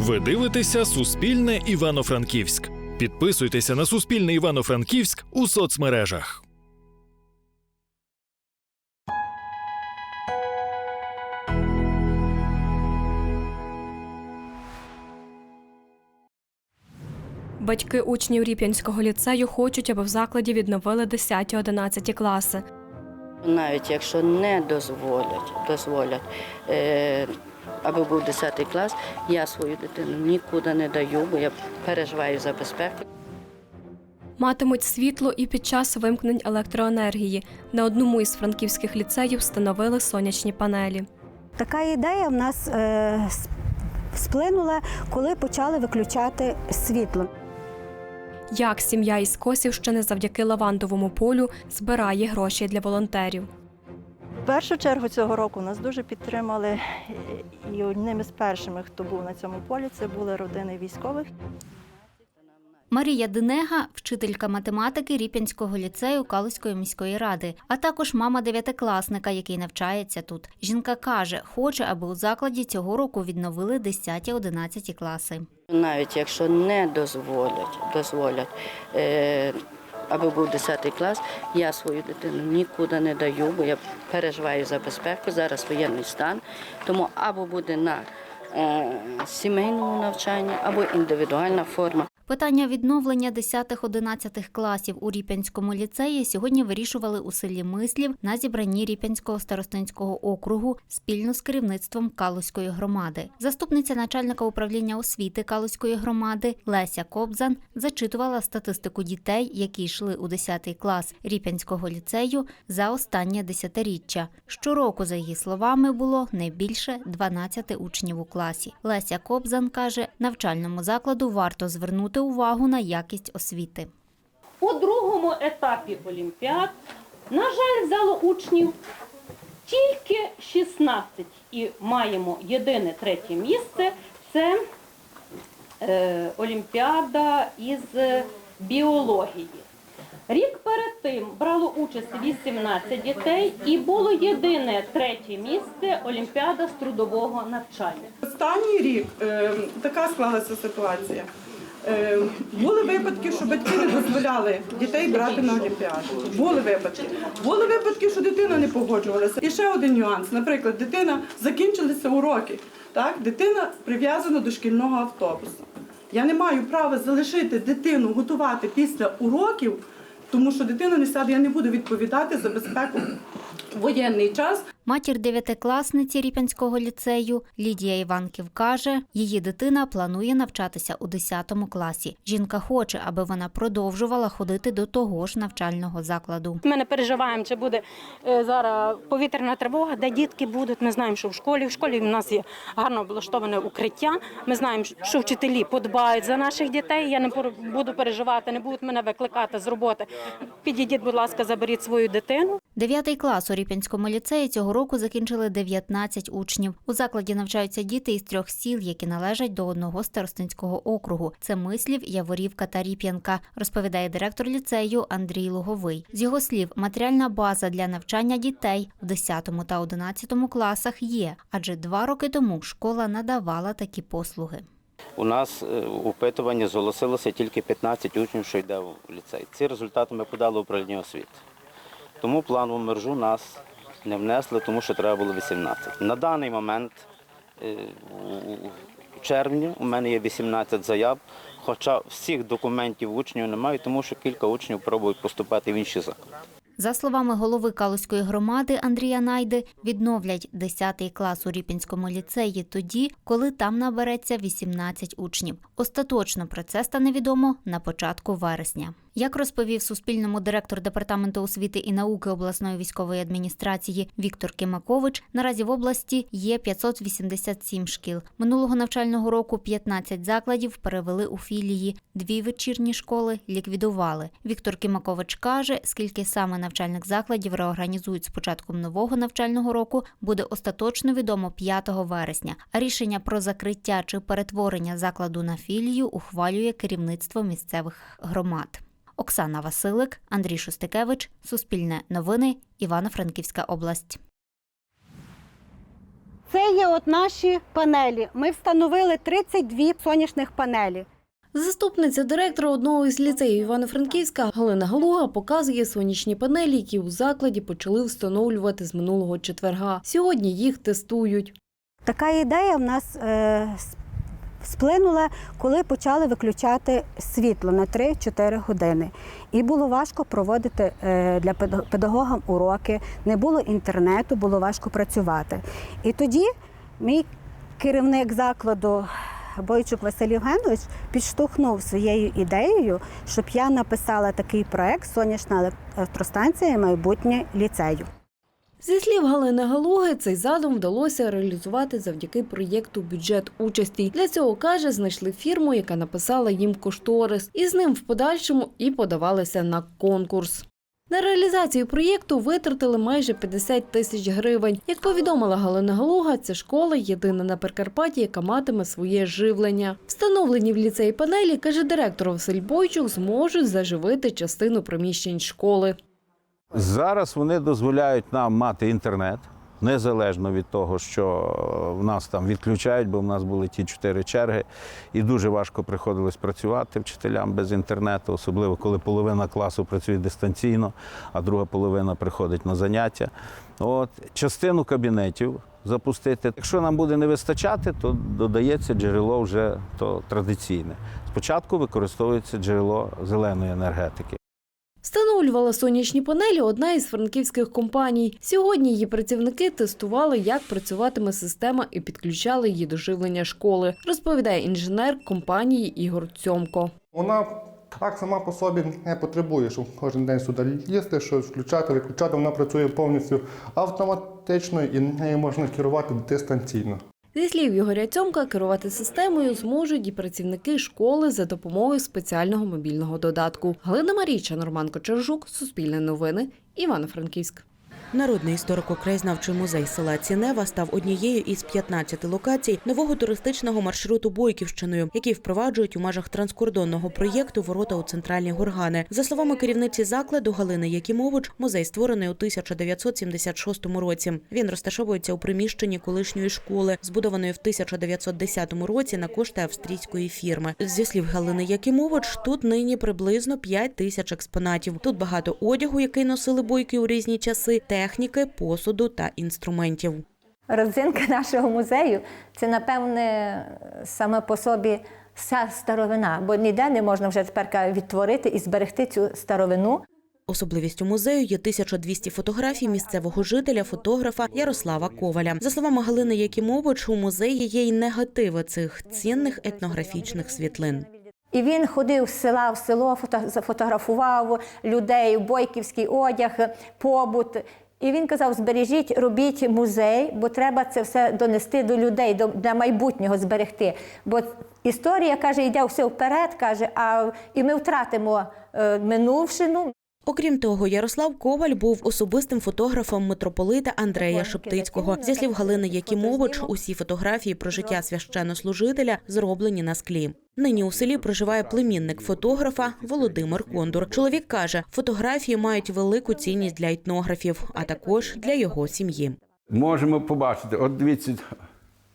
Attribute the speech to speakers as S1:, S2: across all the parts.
S1: Ви дивитеся Суспільне Івано-Франківськ. Підписуйтеся на Суспільне Івано-Франківськ у соцмережах.
S2: Батьки учнів Ріп'янського ліцею хочуть, аби в закладі відновили 10-11 класи.
S3: Навіть якщо не дозволять, дозволять, е, аби був 10 клас, я свою дитину нікуди не даю, бо я переживаю за безпеку.
S2: Матимуть світло і під час вимкнень електроенергії. На одному із франківських ліцеїв встановили сонячні панелі.
S4: Така ідея в нас е, сплинула, коли почали виключати світло.
S2: Як сім'я із Косівщини завдяки лавандовому полю збирає гроші для волонтерів.
S5: В першу чергу цього року нас дуже підтримали, е, і одним із першими, хто був на цьому полі, це були родини військових.
S6: Марія Денега, вчителька математики Ріп'янського ліцею Калузької міської ради, а також мама дев'ятикласника, який навчається тут. Жінка каже, хоче, аби у закладі цього року відновили 10-11 класи.
S3: Навіть якщо не дозволять, дозволять, е, аби був 10 клас, я свою дитину нікуди не даю, бо я переживаю за безпеку. Зараз воєнний стан. Тому або буде на е, сімейному навчанні, або індивідуальна форма.
S6: Питання відновлення 10-11 класів у Ріп'янському ліцеї сьогодні вирішували у селі Мислів на зібранні Ріп'янського старостинського округу спільно з керівництвом Калузької громади. Заступниця начальника управління освіти Калузької громади Леся Кобзан зачитувала статистику дітей, які йшли у 10 клас Ріп'янського ліцею за останнє десятиріччя. Щороку, за її словами, було не більше 12 учнів у класі. Леся Кобзан каже, навчальному закладу варто звернути увагу на якість освіти.
S7: У другому етапі Олімпіад, на жаль, взяло учнів тільки 16 і маємо єдине третє місце це е, Олімпіада із біології. Рік перед тим брало участь 18 дітей і було єдине третє місце Олімпіада з трудового навчання.
S8: Останній рік е, така склалася ситуація. Е, були випадки, що батьки не дозволяли дітей брати на олімпіаду. Були випадки. Були випадки, що дитина не погоджувалася. І ще один нюанс. Наприклад, дитина закінчилися уроки. Так, дитина прив'язана до шкільного автобуса. Я не маю права залишити дитину готувати після уроків, тому що дитина не сяде, я не буду відповідати за безпеку в воєнний час.
S6: Матір дев'ятикласниці Ріп'янського ліцею Лідія Іванків каже, її дитина планує навчатися у 10 класі. Жінка хоче, аби вона продовжувала ходити до того ж навчального закладу.
S9: Ми не переживаємо, чи буде е, зараз повітряна тривога, де дітки будуть. Ми знаємо, що в школі. В школі в нас є гарно облаштоване укриття. Ми знаємо, що вчителі подбають за наших дітей. Я не буду переживати, не будуть мене викликати з роботи. Підійдіть, будь ласка, заберіть свою дитину.
S6: Дев'ятий клас у Ріп'янському ліцеї цього року закінчили 19 учнів. У закладі навчаються діти із трьох сіл, які належать до одного старостинського округу. Це Мислів, Яворівка та Ріп'янка, розповідає директор ліцею Андрій Луговий. З його слів, матеріальна база для навчання дітей в 10 та 11 класах є, адже два роки тому школа надавала такі послуги.
S10: У нас е, в опитуванні зголосилося тільки 15 учнів, що йде в ліцей. Ці результати ми подали управління освіти. Тому планову мержу нас не внесли, тому що треба було 18. На даний момент, е, у червні, у мене є 18 заяв, хоча всіх документів учнів немає, тому що кілька учнів пробують поступати в інші заклади.
S6: За словами голови Калузької громади Андрія Найди, відновлять 10 клас у Ріпінському ліцеї тоді, коли там набереться 18 учнів. Остаточно про це стане відомо на початку вересня. Як розповів Суспільному директор департаменту освіти і науки обласної військової адміністрації Віктор Кимакович, наразі в області є 587 шкіл. Минулого навчального року 15 закладів перевели у філії, дві вечірні школи ліквідували. Віктор Кимакович каже, скільки саме навчальних закладів реорганізують з початком нового навчального року, буде остаточно відомо 5 вересня. А рішення про закриття чи перетворення закладу на філію ухвалює керівництво місцевих громад. Оксана Василик, Андрій Шустикевич, Суспільне новини, Івано-Франківська область.
S4: Це є от наші панелі. Ми встановили 32 сонячних панелі.
S2: Заступниця директора одного із ліцеїв Івано-Франківська Галина Галуга показує сонячні панелі, які у закладі почали встановлювати з минулого четверга. Сьогодні їх тестують.
S4: Така ідея в нас е, с- сплинула, коли почали виключати світло на 3-4 години. І було важко проводити е, для педагогам уроки, не було інтернету, було важко працювати. І тоді мій керівник закладу. Бойчук Василь Євгенович підштовхнув своєю ідеєю, щоб я написала такий проект Сонячна електростанція майбутнє ліцею.
S2: Зі слів Галини Галуги, цей задум вдалося реалізувати завдяки проєкту бюджет участі. Для цього каже, знайшли фірму, яка написала їм кошторис, і з ним в подальшому і подавалися на конкурс. На реалізацію проєкту витратили майже 50 тисяч гривень. Як повідомила Галина Галуга, ця школа єдина на Прикарпатті, яка матиме своє живлення. Встановлені в ліцеї панелі, каже директор Василь Бойчук, зможуть заживити частину приміщень школи.
S11: Зараз вони дозволяють нам мати інтернет, незалежно від того, що в нас там відключають, бо в нас були ті чотири черги, і дуже важко приходилось працювати вчителям без інтернету, особливо коли половина класу працює дистанційно, а друга половина приходить на заняття. От частину кабінетів запустити. Якщо нам буде не вистачати, то додається джерело вже то традиційне. Спочатку використовується джерело зеленої енергетики.
S2: Встановлювала сонячні панелі одна із франківських компаній. Сьогодні її працівники тестували, як працюватиме система і підключали її до живлення школи, розповідає інженер компанії Ігор Цьомко.
S12: Вона так сама по собі не потребує, щоб кожен день сюди лізти, щось включати, виключати. Вона працює повністю автоматично і нею можна керувати дистанційно.
S2: Зі слів Ігоря Цьомка, керувати системою зможуть і працівники школи за допомогою спеціального мобільного додатку. Галина Марійча, Норман Кочержук, Суспільне новини, Івано-Франківськ.
S13: Народний історико-краєзнавчий музей села Цінева став однією із 15 локацій нового туристичного маршруту Бойківщиною, який впроваджують у межах транскордонного проєкту Ворота у центральні горгани. За словами керівниці закладу Галини Якімович, музей створений у 1976 році. Він розташовується у приміщенні колишньої школи, збудованої в 1910 році на кошти австрійської фірми. Зі слів Галини Якімович, тут нині приблизно 5 тисяч експонатів. Тут багато одягу, який носили бойки у різні часи, техніки, посуду та інструментів.
S14: Родзинка нашого музею це, напевне, саме по собі вся старовина, бо ніде не можна вже тепер відтворити і зберегти цю старовину.
S13: Особливістю музею є 1200 фотографій місцевого жителя, фотографа Ярослава Коваля. За словами Галини Якімович, у музеї є й негативи цих цінних етнографічних світлин.
S14: І він ходив з села в село, фото- фотографував людей, бойківський одяг, побут. І він казав: збережіть, робіть музей, бо треба це все донести до людей, до для майбутнього зберегти. Бо історія каже, йде все вперед, каже, а і ми втратимо е, минувшину.
S13: Окрім того, Ярослав Коваль був особистим фотографом митрополита Андрея Шептицького. Зі слів Галини Якімович, усі фотографії про життя священнослужителя зроблені на склі. Нині у селі проживає племінник фотографа Володимир Кондур. Чоловік каже, фотографії мають велику цінність для етнографів, а також для його сім'ї.
S15: можемо побачити, от дивіться,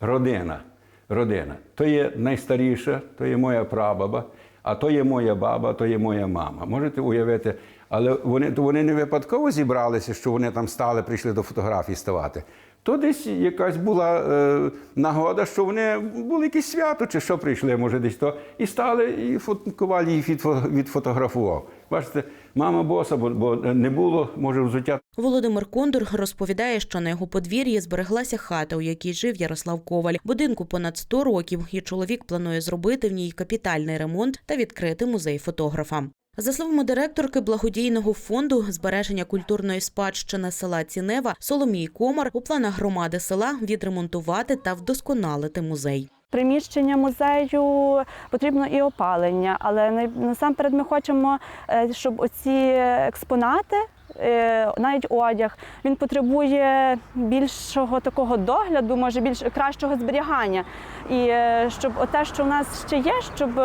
S15: родина. Родина. То є найстаріша, то є моя прабаба, а то є моя баба, то є моя мама. Можете уявити, але вони, то вони не випадково зібралися, що вони там стали, прийшли до фотографій ставати. То десь якась була е, нагода, що вони були якісь свято, чи що прийшли, може, десь то, і стали, і фоткували їх відфо- відфотографував. Бачите, мама боса, бо, не було, може, взуття
S13: Володимир Кондур розповідає, що на його подвір'ї збереглася хата, у якій жив Ярослав Коваль. Будинку понад 100 років, і чоловік планує зробити в ній капітальний ремонт та відкрити музей фотографа. За словами директорки благодійного фонду збереження культурної спадщини села Цінева Соломії Комар, у планах громади села відремонтувати та вдосконалити музей.
S5: Приміщення музею потрібно і опалення, але насамперед ми хочемо, е, щоб оці експонати, е, навіть одяг, він потребує більшого такого догляду, може більш кращого зберігання. І е, щоб те, що в нас ще є, щоб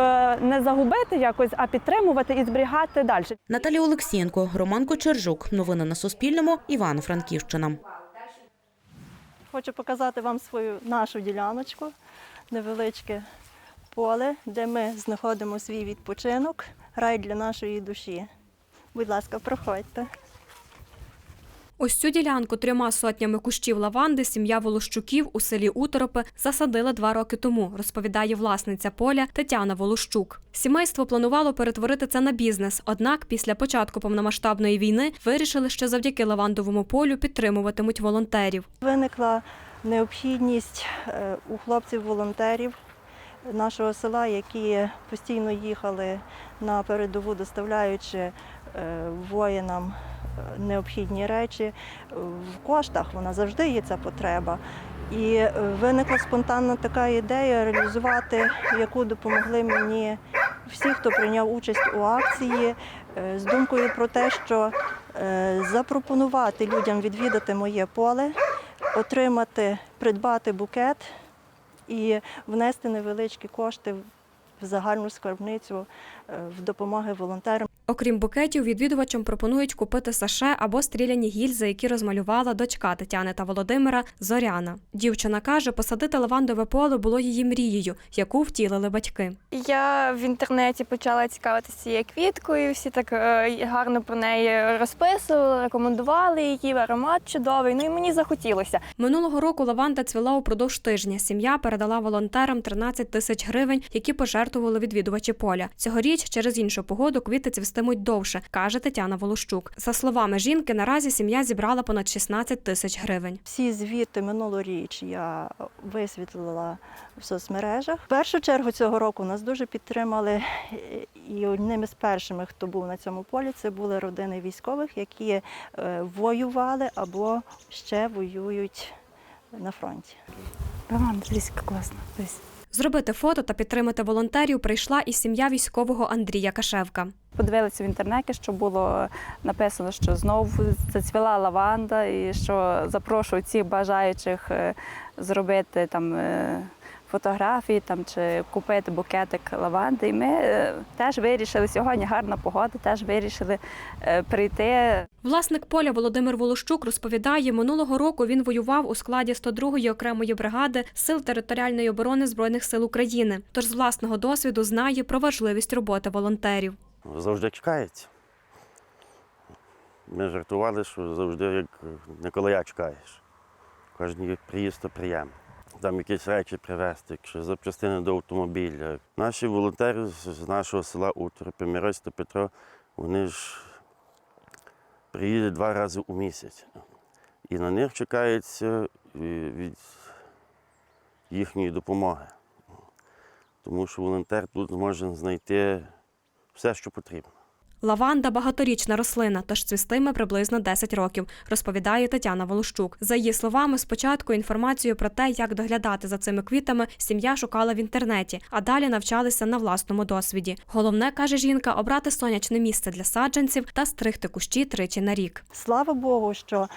S5: не загубити якось, а підтримувати і зберігати далі.
S13: Наталія Олексієнко, Роман Кочержук. Новини на Суспільному. Івано-Франківщина.
S16: Хочу показати вам свою нашу діляночку, невеличке поле, де ми знаходимо свій відпочинок, рай для нашої душі. Будь ласка, проходьте.
S17: Ось цю ділянку трьома сотнями кущів лаванди сім'я Волощуків у селі Уторопи засадила два роки тому, розповідає власниця поля Тетяна Волощук. Сімейство планувало перетворити це на бізнес, однак після початку повномасштабної війни вирішили, що завдяки лавандовому полю підтримуватимуть волонтерів.
S16: Виникла необхідність е, у хлопців-волонтерів нашого села, які постійно їхали на передову, доставляючи е, воїнам е, необхідні речі. В коштах вона завжди є ця потреба. І виникла спонтанна така ідея реалізувати, яку допомогли мені всі, хто прийняв участь у акції, з думкою про те, що запропонувати людям відвідати моє поле, отримати, придбати букет і внести невеличкі кошти в загальну скарбницю е, в допомоги волонтерам.
S17: Окрім букетів, відвідувачам пропонують купити саше або стріляні гільзи, які розмалювала дочка Тетяни та Володимира Зоряна. Дівчина каже, посадити лавандове поле було її мрією, яку втілили батьки.
S18: Я в інтернеті почала цікавитися цією квіткою. Всі так е, гарно про неї розписували, рекомендували її, аромат чудовий. Ну і мені захотілося.
S17: Минулого року лаванда цвіла упродовж тижня. Сім'я передала волонтерам 13 тисяч гривень, які пожертвували відвідувачі поля. Цьогоріч через іншу погоду квіти цвістимуть довше, каже Тетяна Волощук. За словами жінки, наразі сім'я зібрала понад 16 тисяч гривень.
S16: Всі звіти минулоріч я висвітлила в соцмережах. В першу чергу цього року нас дуже підтримали, і одним із першими, хто був на цьому полі, це були родини військових, які е, воювали або ще воюють на фронті.
S5: Роман, дивись, як класно. Дивись.
S17: Зробити фото та підтримати волонтерів прийшла і сім'я військового Андрія Кашевка.
S5: Подивилися в інтернеті, що було написано, що знову зацвіла лаванда, і що запрошують всіх бажаючих е, зробити там е, фотографії там чи купити букетик лаванди. І ми е, теж вирішили сьогодні гарна погода, теж вирішили е, прийти.
S17: Власник поля Володимир Волощук розповідає, минулого року він воював у складі 102-ї окремої бригади Сил територіальної оборони Збройних сил України. Тож з власного досвіду знає про важливість роботи волонтерів.
S19: завжди чекається. Ми жартували, що завжди як Николая чекаєш. Кожен приїзд то приємно. Там якісь речі привезти, якщо запчастини до автомобіля. Наші волонтери з нашого села Уторопи, Мирось та Петро, вони ж приїдуть два рази у місяць. І на них чекається е, від їхньої допомоги. Тому що волонтер тут може знайти все, що потрібно.
S17: Лаванда багаторічна рослина, тож цвістиме приблизно 10 років, розповідає Тетяна Волощук. За її словами, спочатку інформацію про те, як доглядати за цими квітами, сім'я шукала в інтернеті, а далі навчалися на власному досвіді. Головне, каже жінка, обрати сонячне місце для саджанців та стригти кущі тричі на рік.
S16: Слава Богу, що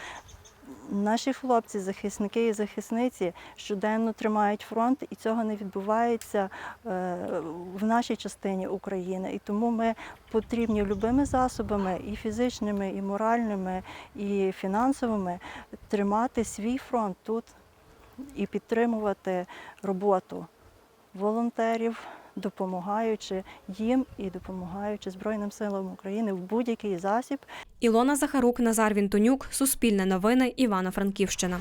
S16: наші хлопці, захисники і захисниці щоденно тримають фронт, і цього не відбувається е, в нашій частині України. І тому ми потрібні любими засобами, і фізичними, і моральними, і фінансовими тримати свій фронт тут і підтримувати роботу волонтерів. Допомагаючи їм і допомагаючи Збройним силам України в будь-який засіб,
S17: Ілона Захарук, Назар Вінтонюк, Суспільне новини, Івано-Франківщина.